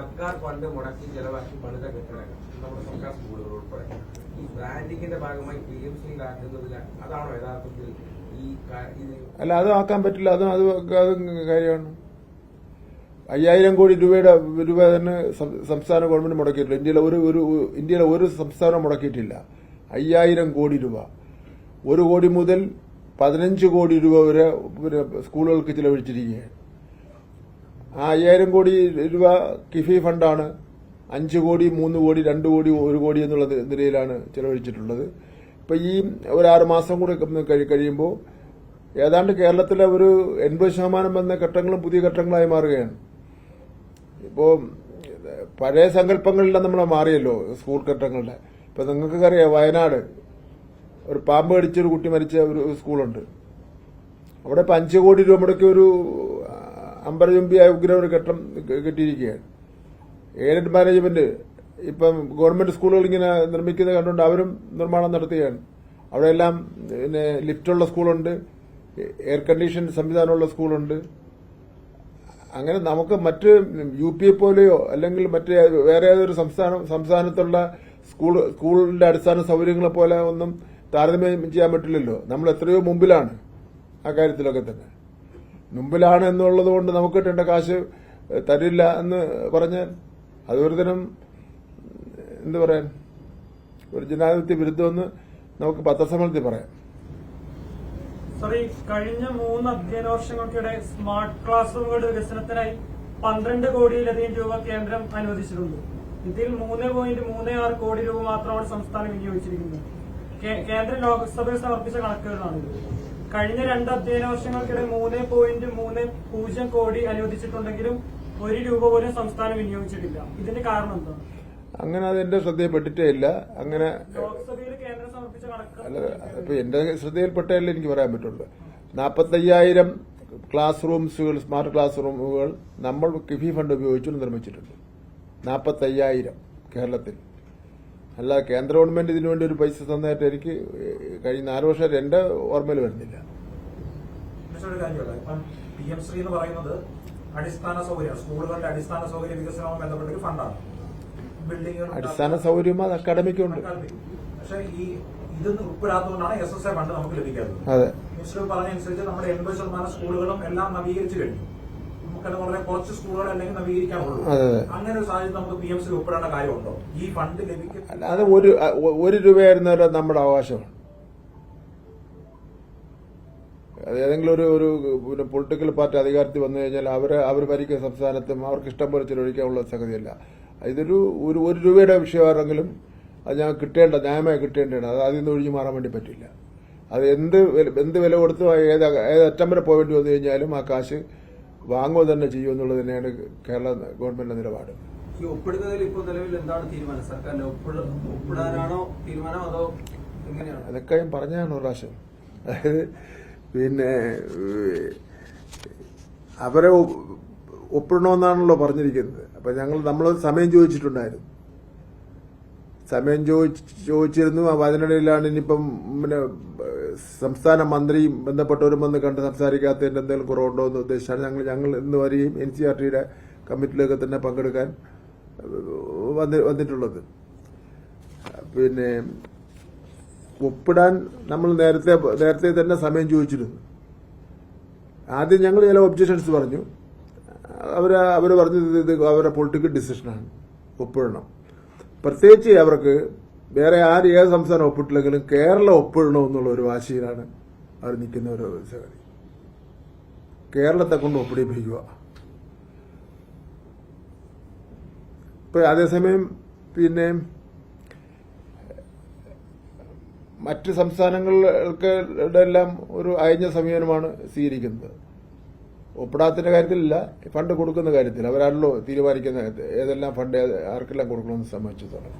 സർക്കാർ ഫണ്ട് മുടക്കി ചെലവാക്കി പണിത കെട്ടിടങ്ങൾ നമ്മുടെ സർക്കാർ സ്കൂളുകൾ ഉൾപ്പെടെ. ഈ ബ്രാൻഡിങ്ങിന്റെ ഭാഗമായി പി എം സിയിലാക്കുന്നതിൽ അതാണോ യഥാർത്ഥത്തിൽ ഈ അല്ല അത് ആക്കാൻ പറ്റില്ല. അതും അത് കാര്യമാണ്. അയ്യായിരം കോടി രൂപയുടെ രൂപ തന്നെ സം- സംസ്ഥാന ഗവൺമെന്റ് മുടക്കിയിട്ടില്ല. ഇന്ത്യയിലെ ഒരു ഒരു ഇന്ത്യയിലെ ഒരു സംസ്ഥാനം മുടക്കിയിട്ടില്ല. അയ്യായിരം കോടി രൂപ. ഒരു കോടി മുതൽ പതിനഞ്ച് കോടി രൂപ വരെ സ്കൂളുകൾക്ക് ചിലവഴിച്ചിരിക്കുകയാണ്. അയ്യായിരം കോടി രൂപ കിഫി ഫണ്ടാണ്. അഞ്ച് കോടി മൂന്ന് കോടി രണ്ട് കോടി ഒരു കോടി എന്നുള്ള നിലയിലാണ് ചിലവഴിച്ചിട്ടുള്ളത്. ഇപ്പൊ ഈ ഒരു ആറ് മാസം കൂടെ കഴി- കഴിയുമ്പോൾ ഏതാണ്ട് കേരളത്തിലെ ഒരു എൺപത് ശതമാനം വന്ന ഘട്ടങ്ങളും പുതിയ ഘട്ടങ്ങളായി മാറുകയാണ്. ഇപ്പോൾ പഴയ സങ്കല്പങ്ങളിലാണ് നമ്മൾ മാറിയല്ലോ സ്കൂൾ ഘട്ടങ്ങളുടെ ഇപ്പൊ നിങ്ങൾക്ക് അറിയാം വയനാട്. ഒരു പാമ്പ് കടിച്ചൊരു കുട്ടി മരിച്ച ഒരു സ്കൂളുണ്ട്. അവിടെ ഇപ്പൊ അഞ്ച് കോടി രൂപ മുടക്കി ഒരു അമ്പരചുംബിയായ ഉഗ്ര ഒരു ഘട്ടം കിട്ടിയിരിക്കുകയാണ്. എയ്ഡഡ് മാനേജ്മെന്റ് ഇപ്പം ഗവൺമെന്റ് സ്കൂളുകൾ ഇങ്ങനെ നിർമ്മിക്കുന്നത് കണ്ടുകൊണ്ട് അവരും നിർമ്മാണം നടത്തുകയാണ്. അവിടെയെല്ലാം പിന്നെ ലിഫ്റ്റുള്ള സ്കൂളുണ്ട് എയർ കണ്ടീഷൻ സംവിധാനമുള്ള സ്കൂളുണ്ട്. അങ്ങനെ നമുക്ക് മറ്റ് യു പി എ പോലെയോ അല്ലെങ്കിൽ മറ്റ് വേറെ ഏതൊരു സംസ്ഥാനം സംസ്ഥാനത്തുള്ള സ്കൂൾ സ്കൂളിന്റെ അടിസ്ഥാന സൗകര്യങ്ങളെ പോലെ ഒന്നും താരതമ്യം ചെയ്യാൻ പറ്റില്ലല്ലോ. നമ്മൾ എത്രയോ മുമ്പിലാണ് ആ കാര്യത്തിലൊക്കെ തന്നെ. മുമ്പിലാണ് എന്നുള്ളത് കൊണ്ട് നമുക്ക് കിട്ടേണ്ട കാശ് തരില്ല എന്ന് പറഞ്ഞാൽ അതൊരു എന്ത് പറയാൻ ഒരു ജനാധിപത്യ വിരുദ്ധമെന്ന് നമുക്ക് പത്രസമ്മേളനത്തിൽ പറയാം. കഴിഞ്ഞ മൂന്ന് അധ്യയന വർഷങ്ങൾക്കിടെ സ്മാർട്ട് ക്ലാസ് റൂമുകളുടെ വികസനത്തിനായി പന്ത്രണ്ട് കോടിയിലധികം രൂപ കേന്ദ്രം അനുവദിച്ചിട്ടുണ്ട് ഇതിൽ മൂന്ന് പോയിന്റ് മൂന്ന് ആറ് കോടി രൂപ മാത്രമാണ് സംസ്ഥാനം വിനിയോഗിച്ചിരിക്കുന്നത്. കേന്ദ്രം ലോക്സഭയിൽ സമർപ്പിച്ച കണക്കുകളാണിത്. കഴിഞ്ഞ രണ്ട് അധ്യയന വർഷങ്ങൾക്കിടെ മൂന്ന് പോയിന്റ് മൂന്ന് പൂജ്യം കോടി അനുവദിച്ചിട്ടുണ്ടെങ്കിലും ഒരു രൂപ പോലും സംസ്ഥാനം വിനിയോഗിച്ചിട്ടില്ല. ഇതിന്റെ കാരണം എന്താ? അങ്ങനെ അതെന്റെ ശ്രദ്ധയിൽപ്പെട്ടിട്ടേ ഇല്ല. അങ്ങനെ അല്ല ഇപ്പൊ എന്റെ ശ്രദ്ധയിൽപ്പെട്ടല്ലേ എനിക്ക് പറയാൻ പറ്റുള്ളൂ. നാൽപ്പത്തയ്യായിരം ക്ലാസ് റൂംസുകൾ സ്മാർട്ട് ക്ലാസ് റൂമുകൾ നമ്മൾ കിഫി ഫണ്ട് ഉപയോഗിച്ചുകൊണ്ട് നിർമ്മിച്ചിട്ടുണ്ട്. നാൽപ്പത്തയ്യായിരം കേരളത്തിൽ. അല്ല കേന്ദ്ര ഗവൺമെന്റ് ഇതിനുവേണ്ടി ഒരു പൈസ തന്നായിട്ട് എനിക്ക് കഴിഞ്ഞ നാല് വർഷം എന്റെ ഓർമ്മയിൽ വരുന്നില്ല. പി എം ശ്രീ എന്ന് പറയുന്നത് അടിസ്ഥാന സൗകര്യം സ്കൂളുകളുടെ അടിസ്ഥാന സൗകര്യ വികസനവുമായി ബന്ധപ്പെട്ട ഒരു ഫണ്ടാണ് അടിസ്ഥാന സൗകര്യം അത് അക്കാഡമിക്കുണ്ട് പക്ഷേ ഈ ഇതൊന്നും ഉൾപ്പെടാത്തതുകൊണ്ടാണ് എസ് എസ് എ ഫണ്ട് നമുക്ക് ലഭിക്കാത്തത്. അതെ. മിനിസ്റ്റർ പറഞ്ഞനുസരിച്ച് നമ്മുടെ എൺപത് ശതമാനം സ്കൂളുകളും എല്ലാം നവീകരിച്ചു കഴിഞ്ഞു. നമുക്കത് വളരെ കുറച്ച് സ്കൂളുകൾ അല്ലെങ്കിൽ നവീകരിക്കാനുള്ളൂ. അങ്ങനെ ഒരു സാഹചര്യം നമുക്ക് പി എം സി ഉൾപ്പെടേണ്ട കാര്യമുണ്ടോ? ഈ ഫണ്ട് ലഭിക്കും അത് ഒരു ഒരു രൂപയായിരുന്നവരെ നമ്മുടെ അവകാശമാണ്. ഏതെങ്കിലും ഒരു ഒരു പിന്നെ പൊളിറ്റിക്കൽ പാർട്ടി അധികാരത്തിൽ വന്നു കഴിഞ്ഞാൽ അവരെ അവർ ഭരിക്കുന്ന സംസ്ഥാനത്തും അവർക്ക് ഇഷ്ടം പോലെ ചെലവഴിക്കാനുള്ള സംഗതിയല്ല. ഇതൊരു ഒരു ഒരു രൂപയുടെ വിഷയമാണെങ്കിലും അത് ഞാൻ കിട്ടേണ്ട ന്യായമായി കിട്ടേണ്ടതാണ്. അത് അതിൽ നിന്ന് ഒഴിഞ്ഞു മാറാൻ വേണ്ടി പറ്റില്ല. അത് എന്ത് എന്ത് വില കൊടുത്തു ഏത് ഏത് അറ്റം വരെ പോകേണ്ടി വന്നു കഴിഞ്ഞാലും ആ കാശ് വാങ്ങുക തന്നെ ചെയ്യും എന്നുള്ളത് തന്നെയാണ് കേരള ഗവൺമെന്റിന്റെ നിലപാട്. ഈ ഒപ്പിടുന്നതിൽ ഇപ്പോൾ നിലവിൽ എന്താണ് തീരുമാനം? സർക്കാരിന്റെ ഒപ്പിട ഒപ്പിടാനാണോ തീരുമാനം അതോ എങ്ങനെയാണ്? അതൊക്കെ ഞാൻ പറഞ്ഞാണ് ഒരു പ്രാവശ്യം. അതായത് പിന്നെ അവരെ ഒപ്പിടണമെന്നാണല്ലോ പറഞ്ഞിരിക്കുന്നത്. അപ്പൊ ഞങ്ങൾ നമ്മൾ സമയം ചോദിച്ചിട്ടുണ്ടായിരുന്നു. സമയം ചോദിച്ച് ചോദിച്ചിരുന്നു. അപ്പൊ അതിനിടയിലാണ് ഇനിയിപ്പം പിന്നെ സംസ്ഥാന മന്ത്രിയും ബന്ധപ്പെട്ടവരും വന്ന് കണ്ട് സംസാരിക്കാത്തതിന്റെ എന്തെങ്കിലും കുറവുണ്ടോ എന്ന് ഉദ്ദേശിച്ചാണ് ഞങ്ങൾ ഞങ്ങൾ ഇന്ന് വരെയും എൻ സി ആർ ടിയുടെ കമ്മിറ്റിയിലൊക്കെ തന്നെ പങ്കെടുക്കാൻ വന്നിട്ടുള്ളത്. പിന്നെ ഒപ്പിടാൻ നമ്മൾ നേരത്തെ നേരത്തെ തന്നെ സമയം ചോദിച്ചിരുന്നു. ആദ്യം ഞങ്ങൾ ചില ഒബ്ജക്ഷൻസ് പറഞ്ഞു. അവർ അവർ പറഞ്ഞത് ഇത് അവരുടെ പൊളിറ്റിക്കൽ ഡിസിഷനാണ് ഒപ്പിടണം. പ്രത്യേകിച്ച് അവർക്ക് വേറെ ആര് ഏത് സംസ്ഥാനം ഒപ്പിട്ടില്ലെങ്കിലും കേരളം ഒപ്പിടണം എന്നുള്ള ഒരു വാശിയിലാണ് അവർ നിൽക്കുന്ന ഒരു സംഗതി കേരളത്തെ കൊണ്ട് ഒപ്പിടിപ്പിക്കുക. ഇപ്പൊ അതേസമയം പിന്നെ മറ്റ് സംസ്ഥാനങ്ങൾക്ക് എല്ലാം ഒരു അയഞ്ഞ സമീപനമാണ് സ്വീകരിക്കുന്നത്. ഒപ്പിടാത്തിന്റെ കാര്യത്തിലില്ല ഫണ്ട് കൊടുക്കുന്ന കാര്യത്തിൽ അവരാണല്ലോ തീരുമാനിക്കുന്ന ഏതെല്ലാം ഫണ്ട് ആർക്കെല്ലാം കൊടുക്കണമെന്ന് സംബന്ധിച്ചിടത്തോളം.